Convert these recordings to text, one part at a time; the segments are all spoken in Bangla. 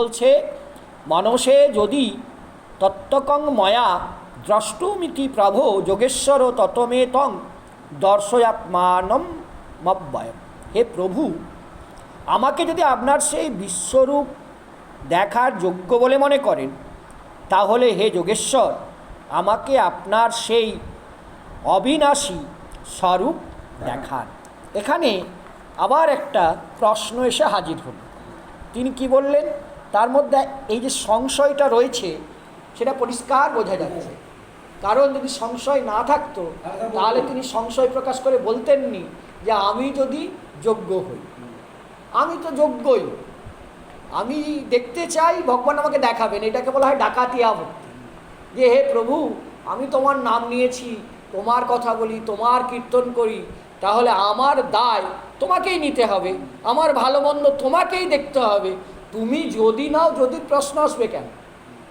বলছে, মানসে যদি তত্ত্বকং ময়া দ্রষ্টুমিতি প্রভো যোগেশ্বর ততমে তং দর্শয়াত্মানম হে প্রভু, আমাকে যদি আপনার সেই বিশ্বরূপ দেখার যোগ্য বলে মনে করেন, তাহলে হে যোগেশ্বর, আমাকে আপনার সেই অবিনাশী স্বরূপ দেখান। এখানে আবার একটা প্রশ্ন এসে হাজির হল। তিনি কি বললেন? তার মধ্যে এই যে সংশয়টা রয়েছে, সেটা পরিষ্কার বোঝা যাচ্ছে। কারণ যদি সংশয় না থাকতো, তাহলে তিনি সংশয় প্রকাশ করে বলতেননি যে আমি যদি যোগ্য হই। আমি তো যোগ্যই। আমি দেখতে চাই ভগবান আমাকে দেখাবেন, এটাকে বলা হয় ডাকাতিয়া ভক্তি। যে হে প্রভু, আমি তোমার নাম নিয়েছি, তোমার কথা বলি, তোমার কীর্তন করি, তাহলে আমার দায় তোমাকেই নিতে হবে, আমার ভালো মন্দ তোমাকেই দেখতে হবে। তুমি যদি নাও, যদি প্রশ্ন আসবে কেন?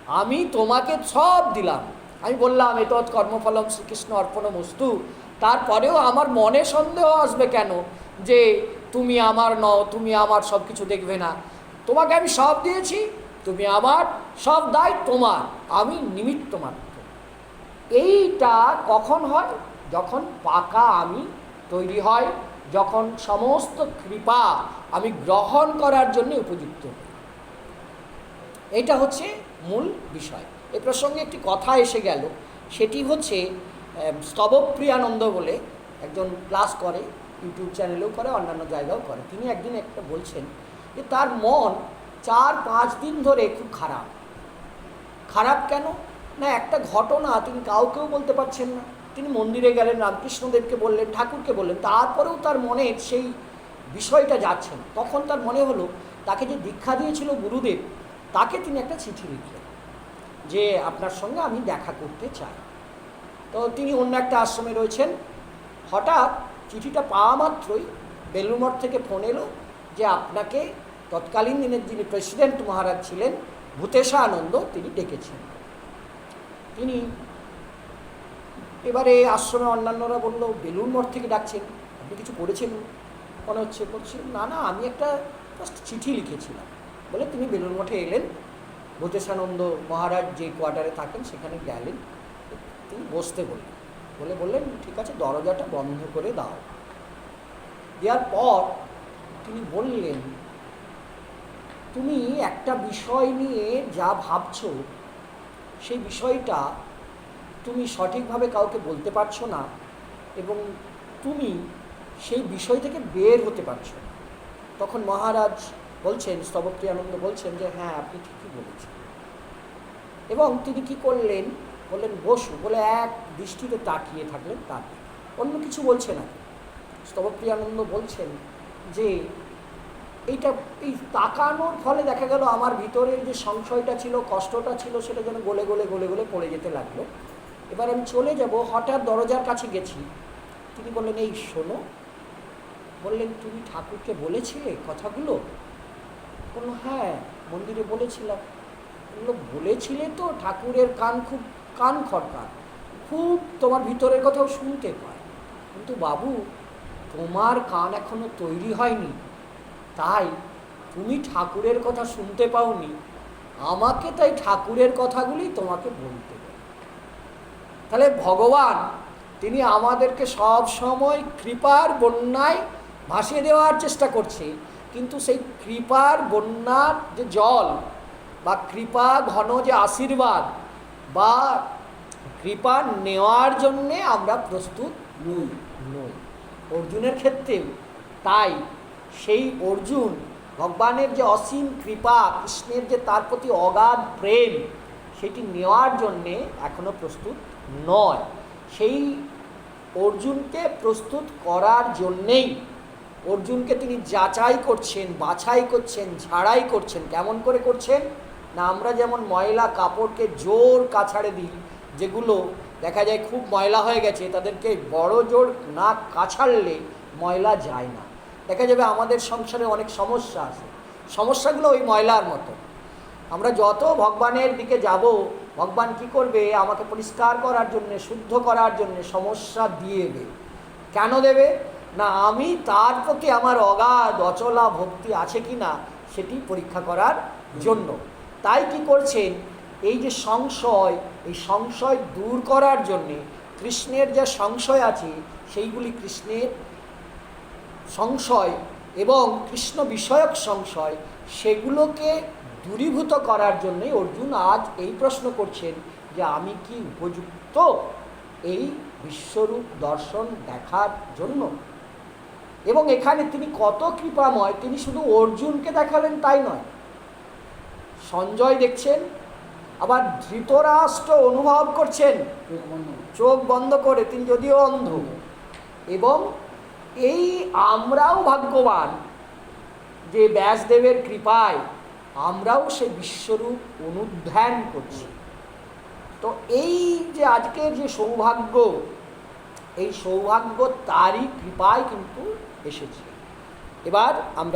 আমি তোমাকে সব দিলাম। আমি বললাম, এ তৎ কর্মফলম শ্রীকৃষ্ণ অর্পণ বস্তু তারপরেও আমার মনে সন্দেহ আসবে কেন যে তুমি আমার নও, তুমি আমার সব কিছু দেখবে না? তোমাকে আমি সব দিয়েছি, তুমি আমার সব দায় তোমার। আমি নিমিত্ত মাত্র। এইটা কখন হয়? যখন পাকা আমি তৈরি হয়, যখন সমস্ত কৃপা আমি গ্রহণ করার জন্য উপযুক্ত হই। এটা হচ্ছে মূল বিষয়। এ প্রসঙ্গে একটি কথা এসে গেল। সেটি হচ্ছে স্তবপ্রিয়ানন্দ বলে একজন ক্লাস করে, ইউটিউব চ্যানেলেও করে, অন্যান্য জায়গাও করে। তিনি একদিন একটা বলছেন যে, তার মন চার পাঁচ দিন ধরে খুব খারাপ। খারাপ কেন? না, একটা ঘটনা তিনি কাউকেও বলতে পারছেন না। তিনি মন্দিরে গেলেন, রামকৃষ্ণদেবকে বললেন, ঠাকুরকে বললেন, তারপরেও তার মনে সেই বিষয়টা যাচ্ছে না। তখন তার মনে হলো, তাকে যে দীক্ষা দিয়েছিল গুরুদেব তাকে তিনি একটা চিঠি লিখলেন যে, আপনার সঙ্গে আমি দেখা করতে চাই। তো তিনি অন্য একটা আশ্রমে রয়েছেন। হঠাৎ চিঠিটা পাওয়া মাত্রই বেলুমঠ থেকে ফোন এলো যে, আপনাকে তৎকালীন দিনের যিনি প্রেসিডেন্ট মহারাজ ছিলেন, ভূতেশা আনন্দ, তিনি ডেকেছেন। তিনি এবারে আশ্রমে অন্যান্যরা বলল বেলুন মঠ থেকে ডাকছেন, আপনি কিছু করেছেন? মনে হচ্ছে করছিলেন না না, আমি একটা জাস্ট চিঠি লিখেছিলাম। বলে তিনি বেলুন মঠে এলেন। ভূতেশানন্দ মহারাজ যে কোয়ার্টারে থাকেন, সেখানে গেলেন। তিনি বসতে বললেন। বলে বললেন, ঠিক আছে, দরজাটা বন্ধ করে দাও। দেওয়ার পর তিনি বললেন, তুমি একটা বিষয় নিয়ে যা ভাবছ, সেই বিষয়টা তুমি সঠিকভাবে কাউকে বলতে পারছ না এবং তুমি সেই বিষয় থেকে বের হতে পারছ তখন মহারাজ বলছেন, স্তবপ্রিয়ানন্দ বলছেন যে হ্যাঁ আপনি ঠিকই বলেছেন। এবং তিনি কি করলেন? বললেন বসু বলে এক দৃষ্টিতে তাকিয়ে থাকলেন তার অন্য কিছু বলছে না স্তবপ্রিয়ানন্দ বলছেন যে, এইটা, এই তাকানোর ফলে দেখা গেল আমার ভিতরের যে সংশয়টা ছিল, কষ্টটা ছিল, সেটা যেন গলে গলে গলে গলে পড়ে যেতে লাগল। এবার আমি চলে যাব, হঠাৎ দরজার কাছে গেছি। তিনি বললেন, এই শোনো। বললেন, তুমি ঠাকুরকে বলেছিলে কথাগুলো? বলল হ্যাঁ মন্দিরে বলেছিলাম। বলল, বলেছিলে তো, ঠাকুরের কান খুব, কান খটকান খুব তোমার ভিতরের কথাও শুনতে পায়। কিন্তু বাবু, তোমার কান এখনও তৈরি হয়নি। তাই তুমি ঠাকুরের কথা শুনতে পাওনি। আমাকে তাই ঠাকুরের কথাগুলি তোমাকে বলতে তাহলে ভগবান, তিনি আমাদেরকে সব সময় কৃপার বন্যায় ভাসিয়ে দেওয়ার চেষ্টা করছে। কিন্তু সেই কৃপার বন্যার যে জল বা কৃপা ঘন যে আশীর্বাদ বা কৃপা নেওয়ার জন্যে আমরা প্রস্তুত নই। নই। অর্জুনের ক্ষেত্রেও তাই সেই অর্জুন ভগবানের যে অসীম কৃপা কৃষ্ণের যে তার প্রতি অগাধ প্রেম সেটি নেওয়ার জন্যে এখনও প্রস্তুত নয়। সেই অর্জুনকে প্রস্তুত করার জন্যেই অর্জুনকে তিনি যাচাই করছেন, বাছাই করছেন, ঝাড়াই করছেন, কেমন করে করছেন? না, আমরা যেমন ময়লা কাপড়কে জোর কাছাড়ে দিই, যেগুলো দেখা যায় খুব ময়লা হয়ে গেছে, তাদেরকে বড় জোর না কাছাড়লে ময়লা যায় না। দেখা যাবে আমাদের সংসারে অনেক সমস্যা আছে। সমস্যাগুলো ওই ময়লার মতো। আমরা যত ভগবানের দিকে যাব, ভগবান কি করবে? আমাকে পরিষ্কার করার জন্যে, শুদ্ধ করার জন্যে সমস্যা দিয়ে দেবে। কেন দেবে? না, আমি তার প্রতি আমার অগাধ, অচলা ভক্তি আছে কি না, সেটি পরীক্ষা করার জন্য। তাই কি করছেন? এই যে সংশয়, এই সংশয় দূর করার জন্যে কৃষ্ণের যা সংশয় আছে, সেইগুলি কৃষ্ণের সংশয় এবং কৃষ্ণ বিষয়ক সংশয়, সেগুলোকে দূরীভূত করার জন্যে অর্জুন আজ এই প্রশ্ন করছেন যে আমি কি উপযুক্ত এই বিশ্বরূপ দর্শন দেখার জন্য? এবং এখানে তিনি কত কৃপাময়, তিনি শুধু অর্জুনকে দেখালেন তাই নয়। সঞ্জয় দেখছেন, আবার ধৃতরাষ্ট্র অনুভব করছেন। চোখ বন্ধ করে, তিনি যদিও অন্ধ। এবং এই আমরাও ভাগ্যবান যে ব্যাসদেবের কৃপায় আমরাও সেই বিশ্বরূপ অনুধ্যান করছি। তো এই যে আজকের যে সৌভাগ্য, এই সৌভাগ্য তারই কৃপায় কিন্তু এসেছে। এবার আমরা